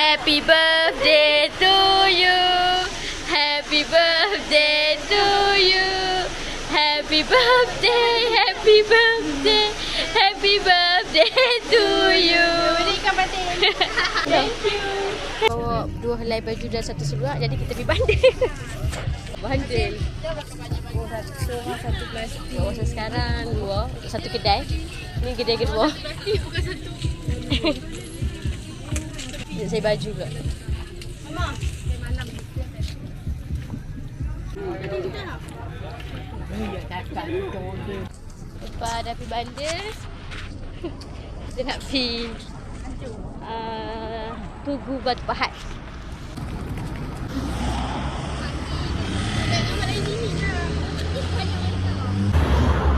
Happy birthday to you. Happy birthday to you. Happy birthday, happy birthday, happy birthday to you. Berikan batin. Thank you. Bawa dua helai baju dan satu seluar jadi kita pergi bandel. bandel. Satu, satu plastik. Sekarang dua, satu kedai. Ni kedai kedua. Bukan satu. Sekejap saya baju pula. Mama. Lepas dah pergi bandar Kita nak pergi uh, Tugu Batu Pahat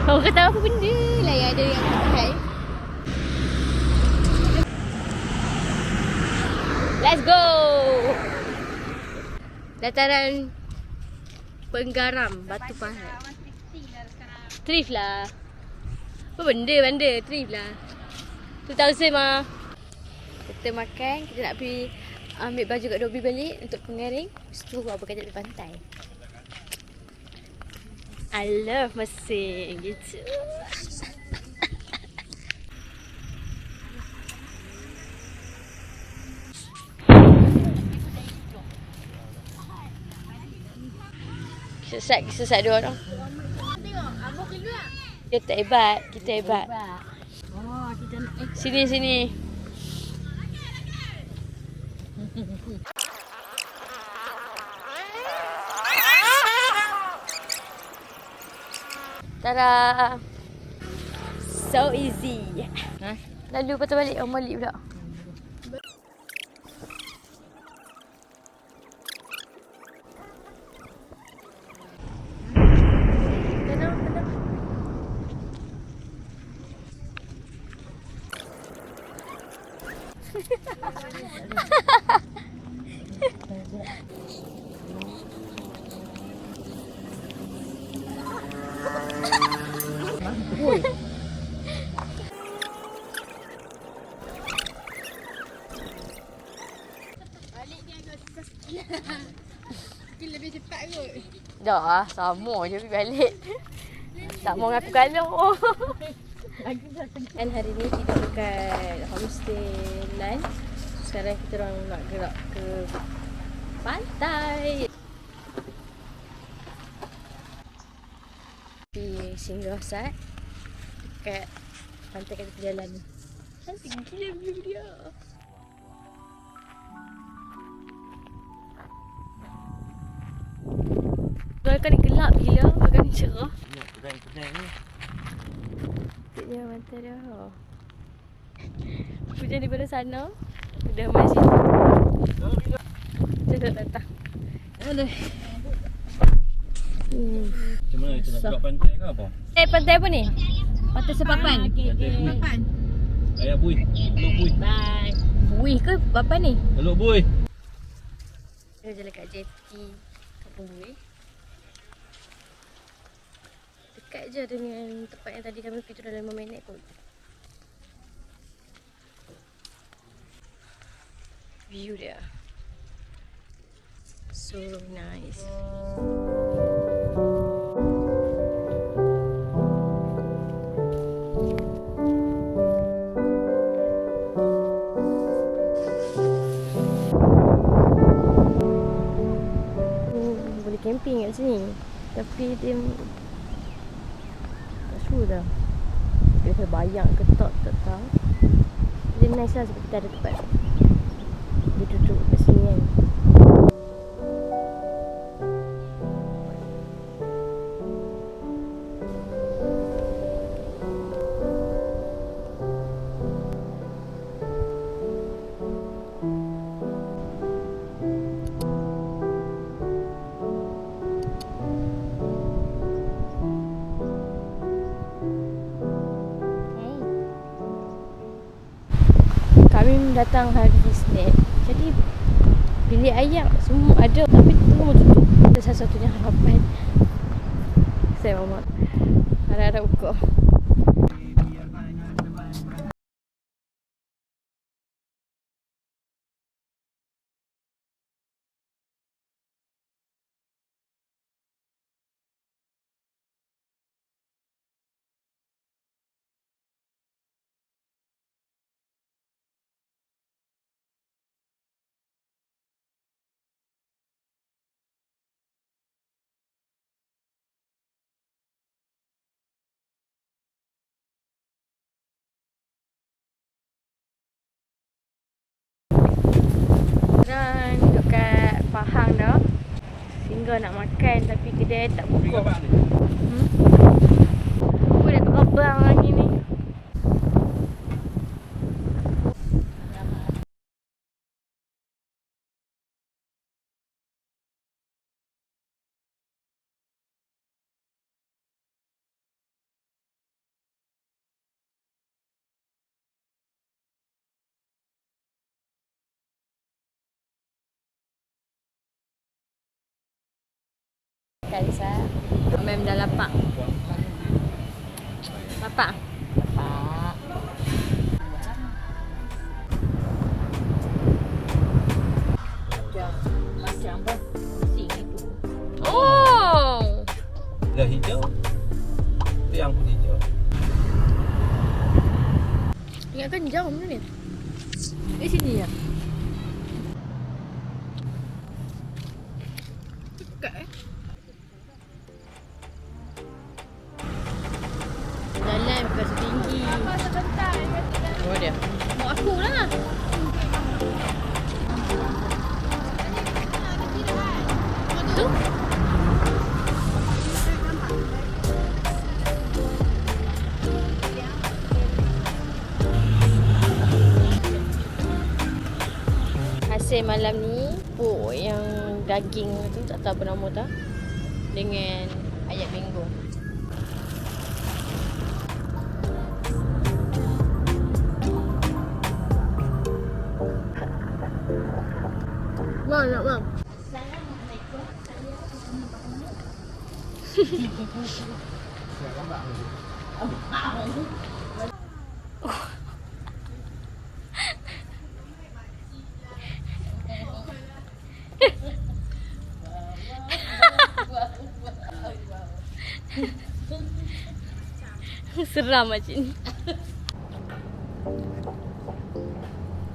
Kau kata apa benda lah yang ada yang Batu Let's go Dataran Penggaram Batu Pahat Thrift lah. Apa benda benda thrift lah. Tu tahu saya mah. Kita makan, kita nak pergi ambil baju kat Dobi balik untuk pengaring. Lepas tu apa kata di pantai. I love mesin gitu. Sesat, sesat dua orang. Kita hebat, kita hebat. Sini sini. Tada. So easy. Ha? Lalu patut balik orang balik pula. Dah lah, sama je pergi balik. Tak mau ngaku kalau. Kan hari ni tidur dekat homestay Lan. Sekarang kita orang nak gerak ke pantai. Di singgah sat dekat pantai kata jalan ni. Cantik gila view dia. Kalau ni gelap gila, bukan cerah. Ya, pedang-pedang ni. Pantai dia. Hujan daripada sana. Dah main. Kita dah datang. Aduh. Hmm. Macam mana kita nak buka pantai ke apa? Eh, pantai apa ni? Pantai Sepapan. Pantai bui. Papan. Ayah bui. Teluk bui. Bye. Wih ke apa ni? Teluk bui. Kita jalan kat JT Kampung Bui. Dekat je dengan tempat yang tadi kami pergi tu dalam 5 minit kot. View dia. So nice. Hmm, camping kat sini. Tapi dia sure dah. Dia saya bayang ke tak tak tahu. Dia nice lah sebab kita ada tempat. Dia duduk kat sini kan. Datang hari Isnin. Jadi bilik ayak semua ada tapi semua tutup. Ada satu-satunya harapan. Saya mamak. Harap-harap buka. Tinggal nak makan tapi kedai tak buka. Hmm? Aku dah terbang ni. Kalisa. Mem dah lapak. Lapak? Lapak. Macam apa? Pusing itu. Oh! Dah hijau. Tu yang putih hijau. Ingatkan jauh mana ni? Di sini ya. Hasil malam ni Puk yang daging tu Tak tahu apa nama tu Dengan ayat minggu Bang nak bang? Seram macam ni